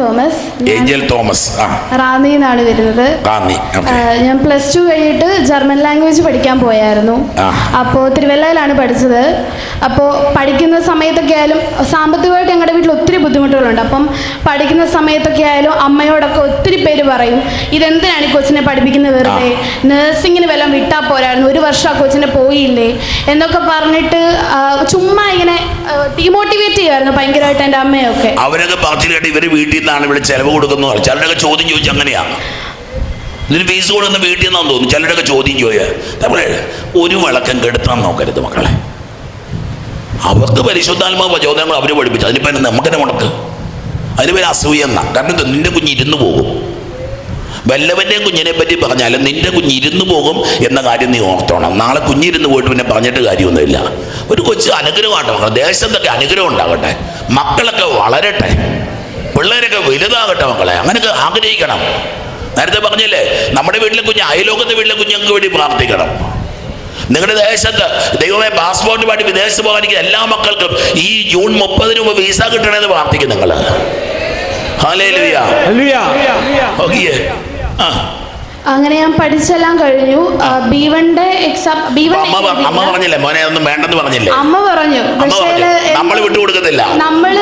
Thomas. Angel Thomas. ആ. റാണി നിന്നാണ് വരുന്നത്. റാന്നി ഞാൻ പ്ലസ് ടു കഴിഞ്ഞിട്ട് ജർമ്മൻ ലാംഗ്വേജ് പഠിക്കാൻ പോയായിരുന്നു. അപ്പോൾ തിരുവല്ലയിലാണ് പഠിച്ചത്. അപ്പോൾ പഠിക്കുന്ന സമയത്തൊക്കെ ആയാലും സാമ്പത്തികമായിട്ട് ഞങ്ങളുടെ വീട്ടിൽ ഒത്തിരി ബുദ്ധിമുട്ടുകളുണ്ട്. അപ്പം പഠിക്കുന്ന സമയത്തൊക്കെ ആയാലും അമ്മയോടൊക്കെ ഒത്തിരി പേര് പറയും ഇതെന്തിനാണ് ഈ കൊച്ചിനെ പഠിപ്പിക്കുന്നത് വെറുതെ? നഴ്സിങ്ങിന് വല്ലതും വിട്ടാൽ പോരായിരുന്നു. ഒരു വർഷം ആ കൊച്ചിനെ പോയില്ലേ? എന്നൊക്കെ പറഞ്ഞിട്ട് ചുമ്മാ ഇങ്ങനെ ഡിമോട്ടിവേറ്റ് ചെയ്യുമായിരുന്നു ഭയങ്കരമായിട്ട് എന്റെ അമ്മയൊക്കെ. അവരൊക്കെ ഇവർ വീട്ടിൽ നിന്നാണ് ഇവിടെ ചിലവ് കൊടുക്കുന്നത് ചിലരൊക്കെ ചോദ്യം ചോദിച്ചു അങ്ങനെയാണ് ഇതിന് ഫീസ് കൊടുക്കുന്ന വീട്ടിൽ നിന്നാന്ന് തോന്നുന്നു. ചിലരൊക്കെ ചോദ്യം ചോദിക്കുക നമ്മളെ ഒരു വിളക്കം കെടുത്താൻ നോക്കരുത് മക്കളെ. അവർക്ക് പരിശുദ്ധാത്മാ പ്രചോദനങ്ങൾ അവർ പഠിപ്പിച്ചു. അതിന് പേര് നമുക്കെന്നെ മുടക്ക്. അതിന് പേര് അസൂയ എന്നാ. കാരണം നിന്റെ കുഞ്ഞ് ഇരുന്ന് പോകും. വല്ലവന്റെയും കുഞ്ഞിനെ പറ്റി പറഞ്ഞാൽ നിന്റെ കുഞ്ഞ് ഇരുന്ന് പോകും എന്ന കാര്യം നീ ഓർത്തോണം. നാളെ കുഞ്ഞിരുന്ന് പോയിട്ട് പിന്നെ പറഞ്ഞിട്ട് കാര്യമൊന്നുമില്ല. ഒരു കൊച്ചു അനുഗ്രഹമാട്ടോ ദേശത്തൊക്കെ അനുഗ്രഹം ഉണ്ടാകട്ടെ. മക്കളൊക്കെ വളരട്ടെ. പിള്ളേരൊക്കെ വലുതാകട്ടെ മക്കളെ അങ്ങനെയൊക്കെ ആഗ്രഹിക്കണം. നേരത്തെ പറഞ്ഞില്ലേ നമ്മുടെ വീട്ടിലെ കുഞ്ഞ് അയലോകത്തെ വീട്ടിലെ കുഞ്ഞുങ്ങൾക്ക് വേണ്ടി പ്രാർത്ഥിക്കണം. നിങ്ങളുടെ ദേശത്ത് ദൈവമേ പാസ്പോർട്ട് പാടി വിദേശത്ത് പോകാനിരിക്കുന്ന എല്ലാ മക്കൾക്കും ഈ ജൂൺ മുപ്പതിന് മുമ്പ് വീസ കിട്ടണമെന്ന് പ്രാർത്ഥിക്കും നിങ്ങൾ ഹാലേലുയ ഓക്കെ ആ. അങ്ങനെ ഞാൻ പഠിച്ചെല്ലാം കഴിഞ്ഞു. ബി വണ്ടെ എക്സാം ബി വൺ അമ്മ പറഞ്ഞില്ലേ? മോനെ ഒന്നും വേണ്ടെന്ന് പറഞ്ഞില്ലേ? അമ്മ പറഞ്ഞു. നമ്മൾ വിട്ടുകൊടുക്കത്തില്ല നമ്മൾ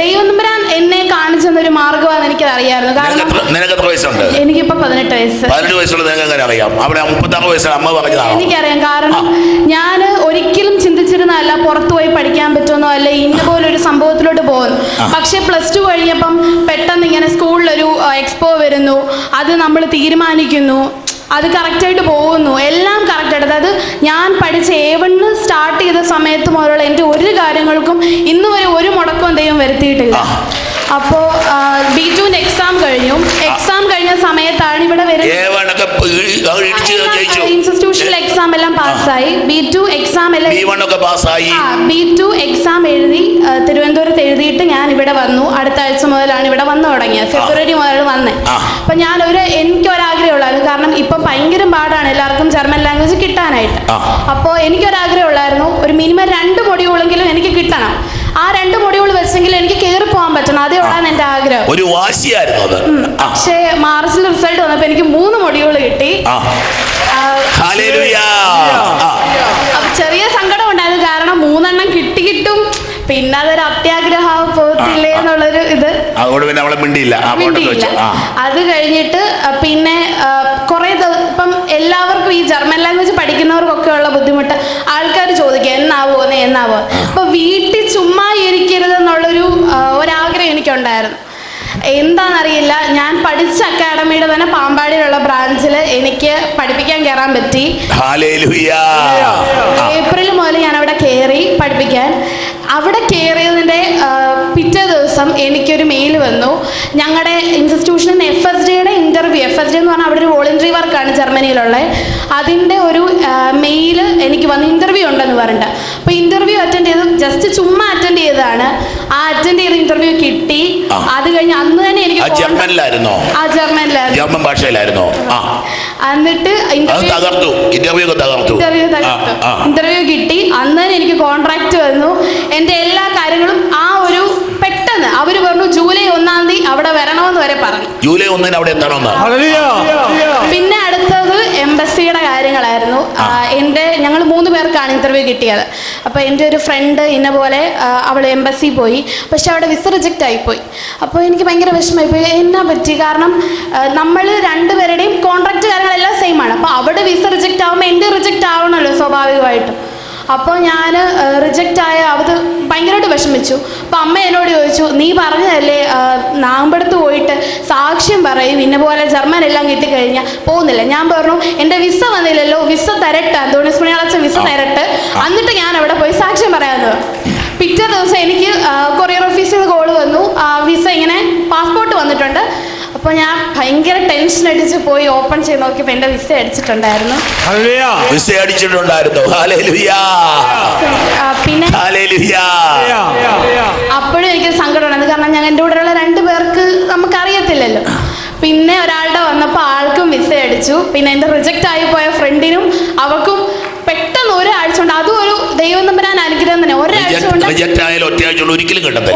ദൈവം തമ്പുരാൻ എന്നെ കാണിച്ചെന്നൊരു മാർഗമാണെന്ന് എനിക്ക് അറിയാമായിരുന്നു കാരണം നിനക്ക് എത്ര വയസ്സുണ്ട്? എനിക്കിപ്പോ പതിനെട്ട് വയസ്സ്. പതിനെട്ട് വയസ്സുള്ള നിനക്ക് അങ്ങനെ അറിയാം? അവിടെ മുപ്പത്താറ് വയസ്സാണ് അമ്മ പറഞ്ഞതാണ്? എനിക്കറിയാം. കാരണം ഞാൻ ഒരിക്കലും ചിന്തിച്ചിരുന്നതല്ല പുറത്തു പോയി പഠിക്കാൻ പറ്റുമെന്നോ അല്ല ഇന്ന പോലെ ഒരു സംഭവത്തിലോട്ട് പോകുന്നു പക്ഷെ പ്ലസ് ടു കഴിഞ്ഞപ്പം പെട്ടെന്ന് ഇങ്ങനെ സ്കൂളിലൊരു എക്സ്പോ വരുന്നു. അത് നമ്മൾ തീരുമാനിക്കുന്നു. അത് കറക്റ്റായിട്ട് പോകുന്നു. എല്ലാം കറക്റ്റായിട്ട്. അതായത് ഞാൻ പഠിച്ച ഏവണ്ണ് സ്റ്റാർട്ട് ചെയ്ത സമയത്ത് മുതലുള്ള എന്റെ ഒരു കാര്യങ്ങൾക്കും ഇന്ന് വരെ ഒരു മുടക്കം എന്തെങ്കിലും വരുത്തിയിട്ടില്ല. അപ്പോൾ ബി ടുവിന്റെ എക്സാം കഴിഞ്ഞു. എക്സാം കഴിഞ്ഞ സമയത്താണ് ഇവിടെ ഇൻസ്റ്റിറ്റ്യൂഷണൽ എക്സാം എല്ലാം പാസ്സായി. ബി ടു എക്സാം എല്ലാം ബി വണ്ണൊക്കെ പാസ്സായി. ബി ടു എക്സാം എഴുതി തിരുവനന്തപുരത്ത് എഴുതിയിട്ട് ഞാൻ ഇവിടെ വന്നു. അടുത്ത ആഴ്ച മുതലാണ് ഇവിടെ വന്നു തുടങ്ങിയത്. ഫെബ്രുവരി മുതൽ വന്നേ. അപ്പൊ ഞാൻ ഒരു എനിക്ക് ഒരാഗ്രഹമുള്ളായിരുന്നു കാരണം ഇപ്പൊ ഭയങ്കര പാടാണ് എല്ലാവർക്കും ജർമ്മൻ ലാംഗ്വേജ് കിട്ടാനായിട്ട്. അപ്പോൾ എനിക്കൊരാഗ്രഹം ഉള്ളായിരുന്നു. ഒരു മിനിമം രണ്ട് മൊഡ്യൂളെങ്കിലും എനിക്ക് കിട്ടണം. ആ രണ്ട് വെച്ചെങ്കിലും എനിക്ക് കയറി പോകാൻ പറ്റണം. അതേ ഉള്ളാന്ന് എന്റെ ആഗ്രഹം. ഒരു വാശിയായിരുന്നു അത്. പക്ഷേ മാർച്ചിൽ റിസൾട്ട് വന്നപ്പോ എനിക്ക് മൂന്ന് മൊഡ്യൂൾ കിട്ടി. ചെറിയ സങ്കടം ഉണ്ടായിരുന്നു. കാരണം മൂന്നെണ്ണം കിട്ടി കിട്ടും. പിന്നെ അതൊരു അത്യാഗ്രഹം പോകത്തില്ലേ. എന്നുള്ളൊരു ഇത്. അതുകൊണ്ട് പിന്നെ നമ്മളെ മിണ്ടിയില്ല. അത് കഴിഞ്ഞിട്ട് പിന്നെ കുറെ ഇപ്പം എല്ലാവർക്കും ഈ ജർമ്മൻ ലാംഗ്വേജ് പഠിക്കുന്നവർക്കൊക്കെ ഉള്ള ബുദ്ധിമുട്ട് ആൾക്കാർ ചോദിക്കുക എന്നാവോ എന്നേ എന്നാവോ അപ്പൊ വീട്ടിൽ ചുമ്മാ ആ, ഒരാഗ്രഹം എനിക്കുണ്ടായിരുന്നു. എന്താണെന്നറിയില്ല ഞാൻ പഠിച്ച അക്കാഡമിയുടെ തന്നെ പാമ്പാടിയിലുള്ള ബ്രാഞ്ചിൽ എനിക്ക് പഠിപ്പിക്കാൻ കയറാൻ പറ്റി. ഏപ്രിൽ മുതൽ ഞാൻ അവിടെ കയറി പഠിപ്പിക്കാൻ. അവിടെ കയറിയതിന്റെ പിറ്റേ ദിവസം എനിക്കൊരു മെയിൽ വന്നു. ഞങ്ങളുടെ ഇൻസ്റ്റിറ്റ്യൂഷൻ എഫ് എസ് ഡിയുടെ ഇന്റർവ്യൂ എഫ് എസ് ഡി എന്ന് പറഞ്ഞാൽ അവിടെ ഒരു വോളണ്ടറി വർക്കാണ് ജർമ്മനിയിലുള്ളത് അതിന്റെ ഒരു മെയിൽ എനിക്ക് വന്ന് ഇന്റർവ്യൂ ഉണ്ടെന്ന് പറഞ്ഞിട്ട്. അപ്പോൾ ഇന്റർവ്യൂ അറ്റൻഡ് ചെയ്തു. ജസ്റ്റ് ചുമ്മാ അറ്റൻഡ് ചെയ്തതാണ്. ആ അറ്റൻഡ് ചെയ്ത ഇന്റർവ്യൂ കിട്ടി. അത് കഴിഞ്ഞ് അന്ന് തന്നെ എനിക്ക് ജർമ്മനിലായിരുന്നോ? ആ ജർമ്മനിലായിരുന്നു. ജർമ്മൻ ഭാഷയിലായിരുന്നോ? ആ. എന്നിട്ട് ഇന്റർവ്യൂ തകർത്തു. ഇന്റർവ്യൂ തകർത്തു. കിട്ടി. അന്ന് തന്നെ എനിക്ക് കോൺട്രാക്ട് വന്നു. എന്റെ എല്ലാ കാര്യങ്ങളും ആ ഒരു പെട്ടെന്ന് അവർ പറഞ്ഞു ജൂലൈ ഒന്നാം തീയതി അവിടെ വരണമെന്ന് വരെ പറഞ്ഞു. ജൂലൈ ഒന്നിന് അവിടെ എത്തണമെന്ന്? പിന്നെ അടുത്തത് എംബസിയുടെ കാര്യങ്ങളായിരുന്നു. എന്റെ എന്റെ മൂന്ന് പേർക്കാണ് ഇന്റർവ്യൂ കിട്ടിയത്. അപ്പോൾ എന്റെ ഒരു ഫ്രണ്ട് ഇന്ന പോലെ അവൾ എംബസി പോയി. പക്ഷെ അവിടെ വിസ റിജക്റ്റ് ആയിപ്പോയി. അപ്പോൾ എനിക്ക് ഭയങ്കര വിഷമമായി പോയി. എന്നാ പറ്റി? കാരണം നമ്മൾ രണ്ടുപേരുടെയും കോൺട്രാക്റ്റ് കാര്യങ്ങളെല്ലാം സെയിം ആണ്. അപ്പോൾ അവിടെ വിസ റിജക്റ്റ് ആകുമ്പോൾ എന്റെ റിജക്റ്റ് ആവണമല്ലോ സ്വാഭാവികമായിട്ടും. അപ്പോൾ ഞാൻ റിജക്റ്റ് ആയ അത് ഭയങ്കരമായിട്ട് വിഷമിച്ചു. അപ്പോൾ അമ്മ എന്നോട് ചോദിച്ചു നീ പറഞ്ഞതല്ലേ നാമ്പടത്ത് പോയിട്ട് സാക്ഷ്യം പറയും ഇന്ന പോലെ ജർമ്മൻ എല്ലാം കിട്ടിക്കഴിഞ്ഞാൽ പോകുന്നില്ല. ഞാൻ പറഞ്ഞു എന്റെ വിസ വന്നില്ലല്ലോ വിസ തരട്ടെ അന്തോണി മണിയാളച്ച വിസ തരട്ടെ. എന്നിട്ട് ഞാൻ അവിടെ പോയി സാക്ഷ്യം പറയാമെന്ന് പറഞ്ഞു. പിറ്റേ ദിവസം എനിക്ക് കൊറിയർ ഓഫീസിൽ നിന്ന് കോൾ വന്നു. ആ, വിസ ഇങ്ങനെ പാസ്പോർട്ട് വന്നിട്ടുണ്ട്. അപ്പോൾ ഞാൻ ഭയങ്കര ടെൻഷൻ അടിച്ച് പോയി ഓപ്പൺ ചെയ്ത് നോക്കിയപ്പോൾ എന്റെ വിസ അടിച്ചിട്ടുണ്ടായിരുന്നു. വിസ അടിച്ചിട്ടുണ്ടായിരുന്നു. പിന്നെ അത് കാരണം ഞങ്ങൾ എന്റെ കൂടെയുള്ള രണ്ട് പേർക്ക് നമുക്കറിയത്തില്ലല്ലോ. പിന്നെ ഒരാളുടെ വന്നപ്പോൾ ആൾക്കും വിസ അടിച്ചു. പിന്നെ എന്റെ റിജക്റ്റ് ആയി പോയ ഫ്രണ്ടിനും അവർക്കും പെട്ടെന്ന് ഒരാഴ്ച കൊണ്ട് അതും ഒരു ദൈവം തമ്പരാൻ അനുഗ്രഹം തന്നെ. ഒരാഴ്ച കൊണ്ട്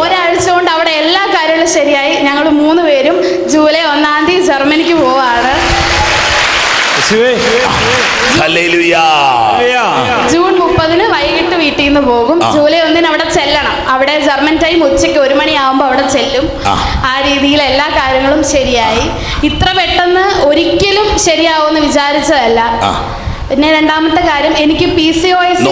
ഒരാഴ്ച കൊണ്ട് അവിടെ എല്ലാ കാര്യങ്ങളും ശരിയായി. ഞങ്ങൾ മൂന്ന് പേരും ജൂലൈ ഒന്നാം തീയതി ജർമ്മനിക്ക് പോവാണ്. ജൂൺ മുപ്പതിന് വൈകിട്ട് വീട്ടിൽ നിന്ന് പോകും. ജൂലൈ ഒന്നിന് അവിടെ അവിടെ ജർമ്മൻ ടൈം ഉച്ചയ്ക്ക് ഒരു മണിയാവുമ്പോൾ അവിടെ ചെല്ലും. ആ. രീതിയിൽ എല്ലാ കാര്യങ്ങളും ശരിയായി. ഇത്ര പെട്ടെന്ന് ഒരിക്കലും ശരിയാവുമെന്ന് വിചാരിച്ചതല്ല. പിന്നെ രണ്ടാമത്തെ കാര്യം എനിക്ക് പി സി ഒ എസ്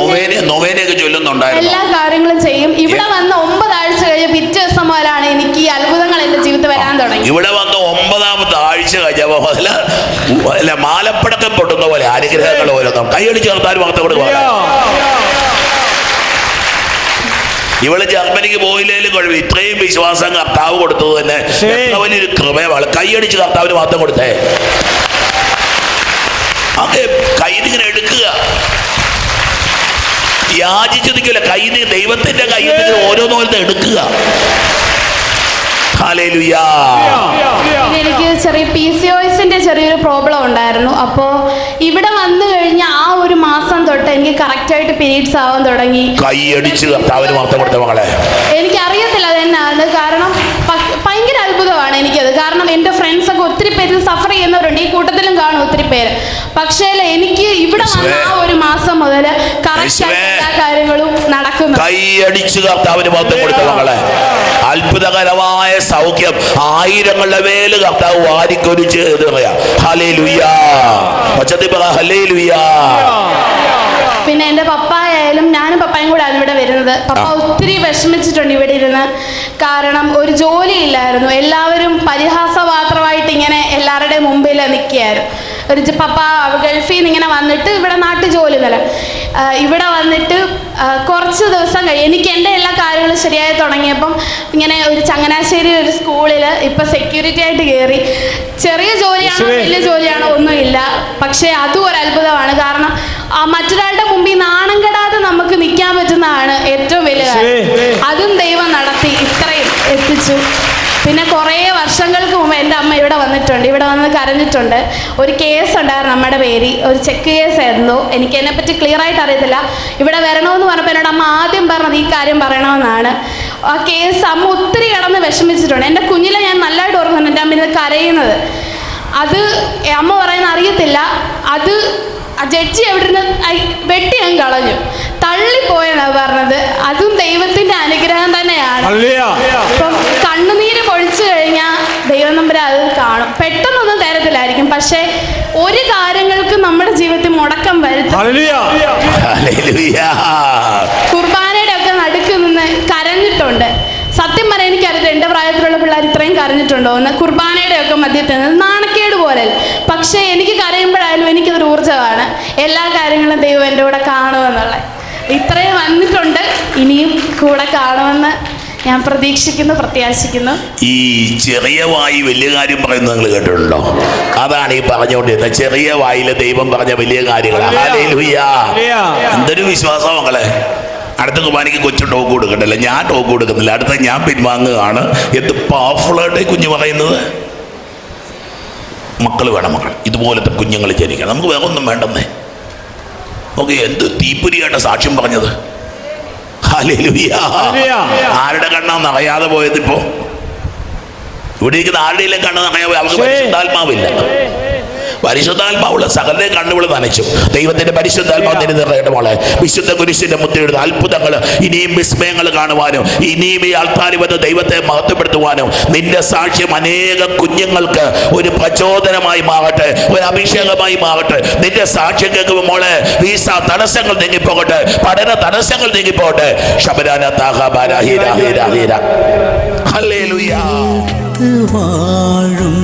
ചൊല്ലുന്നുണ്ടായിരുന്നു. എല്ലാ കാര്യങ്ങളും ചെയ്യും. ഇവിടെ വന്ന് ഒമ്പതാഴ്ച കഴിഞ്ഞ പിറ്റേ ദിവസം മുതലാണ് എനിക്ക് ഈ അത്ഭുതങ്ങൾ എന്റെ ജീവിതത്തിൽ വരാൻ തുടങ്ങി. ഇവിടെ വന്ന് ഒമ്പതാമത്തെ ആഴ്ച കഴിഞ്ഞപ്പോ മാലപ്പടക്കം പൊട്ടുന്ന പോലെ അനുഗ്രഹങ്ങൾ ഓരോന്നും. കൈയടിച്ച് നടത്താൻ മാത്രം കൊടുക്കുക ഇവൾ ജർമ്മനിക്ക് പോയില്ലേലും കുഴപ്പം ഇത്രയും വിശ്വാസം കർത്താവ് കൊടുത്തത് തന്നെ. എത്ര വലിയൊരു കൃപയാണ് കൈയടിച്ച് കർത്താവിന് മാത്രം കൊടുത്തേ. അത് കൈനിങ്ങനെ എടുക്കുക. യാചിച്ചു നിൽക്കില്ല ദൈവത്തിന്റെ കയ്യിൽ ഓരോന്നോരോന്ന് എടുക്കുക. എനിക്ക് ചെറിയ പി സി ഒസിന്റെ ചെറിയൊരു പ്രോബ്ലം ഉണ്ടായിരുന്നു. അപ്പോ ഇവിടെ വന്നു കഴിഞ്ഞ ആ ഒരു മാസം തൊട്ട് എനിക്ക് കറക്റ്റ് ആയിട്ട് പീരീഡ്സ് ആവാൻ തുടങ്ങി. കൈയടിച്ച് കർത്താവിന് മാത്രം കൊടുത്ത മകളെ. എനിക്ക് അറിയത്തില്ല അതെന്നാണ് കാരണം ഭയങ്കര അത്ഭുതമാണ് എനിക്കത്. കാരണം എന്റെ ഫ്രണ്ട്സ് ഒക്കെ ഒത്തിരി പേര് സഫർ ചെയ്യുന്നവരുണ്ട്. ഈ കൂട്ടത്തിലും കാണും ഒത്തിരി പേര്. പക്ഷേ എനിക്ക് ഇവിടെ വന്ന ആ ഒരു മാസം മുതൽ എല്ലാ കാര്യങ്ങളും നടക്കുന്നു. കൈയടിച്ചു കർത്താവിന് മാത്രം കൊടുത്ത മകളെ അത്ഭുതകരമായ സൗഖ്യം. ആയിരങ്ങളുടെ മേൽ കർത്താവ് വാരിക്കൊരിച്ച് ഹലേ ലുയ്യാ പച്ചത്തി പറ ഹലേ ലുയ്യാ പിന്നെ എന്റെ പപ്പായായാലും ഞാനും പപ്പായും കൂടെ ആണ് ഇവിടെ വരുന്നത്. പപ്പ. ഒത്തിരി വിഷമിച്ചിട്ടുണ്ട് ഇവിടെ ഇരുന്ന്. കാരണം ഒരു ജോലി ഇല്ലായിരുന്നു. എല്ലാവരും പരിഹാസപാത്രമായിട്ട് ഇങ്ങനെ എല്ലാവരുടെയും മുമ്പിൽ നിൽക്കുകയായിരുന്നു. ഒരു പപ്പ ഗൾഫിൽ നിന്ന് ഇങ്ങനെ വന്നിട്ട് ഇവിടെ നാട്ടു ജോലി നില ഇവിടെ വന്നിട്ട് കുറച്ച് ദിവസം കഴിയും എനിക്ക് എന്റെ എല്ലാ കാര്യങ്ങളും ശരിയായി തുടങ്ങിയപ്പം ഇങ്ങനെ ഒരു ചങ്ങനാശ്ശേരി ഒരു സ്കൂളിൽ ഇപ്പം സെക്യൂരിറ്റി ആയിട്ട് കയറി ചെറിയ ജോലിയാണോ വലിയ ജോലിയാണോ ഒന്നുമില്ല. പക്ഷേ അതും ഒരു അത്ഭുതമാണ്. കാരണം ആ മറ്റൊരാളുടെ മുമ്പിൽ നാണം കെടാതെ നമുക്ക് നിൽക്കാൻ പറ്റുന്നതാണ് ഏറ്റവും വലിയ കാര്യം. അതും ദൈവം നടത്തി ഇത്രയും എത്തിച്ചു. പിന്നെ കുറേ വർഷങ്ങൾക്ക് മുമ്പ് എന്റെ അമ്മ ഇവിടെ വന്നിട്ടുണ്ട് ഇവിടെ വന്ന് കരഞ്ഞിട്ടുണ്ട്. ഒരു കേസ് ഉണ്ടായിരുന്നു നമ്മുടെ പേര്. ഒരു ചെക്ക് കേസ് ആയിരുന്നു. എനിക്ക് അതിനെപ്പറ്റി ക്ലിയർ ആയിട്ട് അറിയത്തില്ല. ഇവിടെ വരണമെന്ന് പറഞ്ഞപ്പോൾ എന്നോട് അമ്മ ആദ്യം പറഞ്ഞത് ഈ കാര്യം പറയണമെന്നാണ്. ആ കേസ് അമ്മ ഒത്തിരി കിടന്ന് വിഷമിച്ചിട്ടുണ്ട്. എന്റെ കുഞ്ഞിലെ ഞാൻ നല്ലതായിട്ട് ഓർക്കുന്നുണ്ട്. എന്റെ അമ്മ കരയുന്നത്. അത് അമ്മ പറയുന്ന അറിയത്തില്ല. അത് ജഡ്ജി എവിടെ നിന്ന് വെട്ടി ഞാൻ കളഞ്ഞു. തള്ളിപ്പോയെന്നാണ് പറഞ്ഞത്. അതും ദൈവത്തിന്റെ അനുഗ്രഹം തന്നെയാണ് ഹല്ലേലൂയ. ഇപ്പം കണ്ണുനീര് പൊഴിച്ചു കഴിഞ്ഞാൽ അത് കാണും. പെട്ടെന്നൊന്നും തരത്തിലായിരിക്കും പക്ഷേ ഒരു കാര്യങ്ങൾക്ക് നമ്മുടെ ജീവിതത്തിൽ മുടക്കം വരുത്തും ഹല്ലേലൂയ. ഹല്ലേലൂയാ. കുർബാനയുടെ ഒക്കെ നടുക്ക് നിന്ന് കരഞ്ഞിട്ടുണ്ട്. സത്യം പറയാൻ എനിക്കറിയില്ല. എന്റെ പ്രായത്തിലുള്ള പിള്ളേർ ഇത്രയും കരഞ്ഞിട്ടുണ്ടോ എന്ന്. കുർബാനയുടെ ഒക്കെ മധ്യത്തിൽ നിന്ന് നാണക്കേട് പോലെ. പക്ഷേ എനിക്ക് കരയുമ്പോഴായാലും എനിക്കതൊരു ഊർജമാണ്. എല്ലാ കാര്യങ്ങളും ദൈവം എന്റെ കൂടെ കാണുമെന്നുള്ള ഇത്രയും വന്നിട്ടുണ്ട്. ഇനിയും കൂടെ കാണുമെന്ന് ഞാൻ പ്രതീക്ഷിക്കുന്നു പ്രത്യാശിക്കുന്നു. ഈ ചെറിയ വായി വലിയ കാര്യം പറയുന്നത് നിങ്ങൾ കേട്ടിട്ടുണ്ടോ? അതാണ് ഈ പറഞ്ഞുകൊണ്ടിരുന്നത്. ചെറിയ വായിലെ ദൈവം പറഞ്ഞ വലിയ കാര്യങ്ങൾ. എന്തൊരു വിശ്വാസം മക്കളെ? അടുത്ത കുർബാനയ്ക്ക് കൊച്ചു ടോക്ക് കൊടുക്കണ്ടല്ലോ? ഞാൻ ടോക്ക് കൊടുക്കുന്നില്ല. അടുത്ത ഞാൻ പിൻവാങ്ങുകയാണ്. എന്ത് പവർഫുള്ളായിട്ട് ആയിട്ട് കുഞ്ഞ് പറയുന്നത്? മക്കൾ വേണം മക്കൾ ഇതുപോലത്തെ കുഞ്ഞുങ്ങൾ ജനിക്കണം. നമുക്ക് വേറെ ഒന്നും വേണ്ടെന്നേ. ഓക്കെ എന്ത് തീപ്പൊരിയായിട്ട് സാക്ഷ്യം പറഞ്ഞത്. ആരുടെ കണ്ണാന്ന് അറിയാതെ പോയത് ഇപ്പോ? ഇവിടെ ഇരിക്കുന്ന കണ്ണ് നിറയാൻ അവർക്ക് ശരി. പരിശുദ്ധാത്മാവില്ല. പരിശുദ്ധാത്മാവുള്ള സകലത്തെ കണ്ണുകൾ നനച്ചു. ദൈവത്തിന്റെ പരിശുദ്ധാത്മാവ് നിന്നെ നിറയട്ടെ മോളെ. വിശുദ്ധ കുരിശിന്റെ മുത്തിയുടെ അത്ഭുതങ്ങൾ ഇനിയും വിസ്മയങ്ങൾ കാണുവാനും ഇനിയും ഈ ആൾക്കാർ വന്ന് ദൈവത്തെ മഹത്വപ്പെടുത്തുവാനും നിന്റെ സാക്ഷ്യം അനേക കുഞ്ഞുങ്ങൾക്ക് ഒരു പ്രചോദനമായി മാറട്ടെ ഒരു അഭിഷേകമായി മാറട്ടെ. നിന്റെ സാക്ഷ്യം കേൾക്കുമ്പോൾ മോളെ വീസ തടസ്സങ്ങൾ നീങ്ങിപ്പോകട്ടെ പഠന തടസ്സങ്ങൾ നീങ്ങിപ്പോകട്ടെ. ശബരാന താഹ ബാര ഹീര വാഴും ഹീര. ഹല്ലേലൂയാ. വാഴുന്ന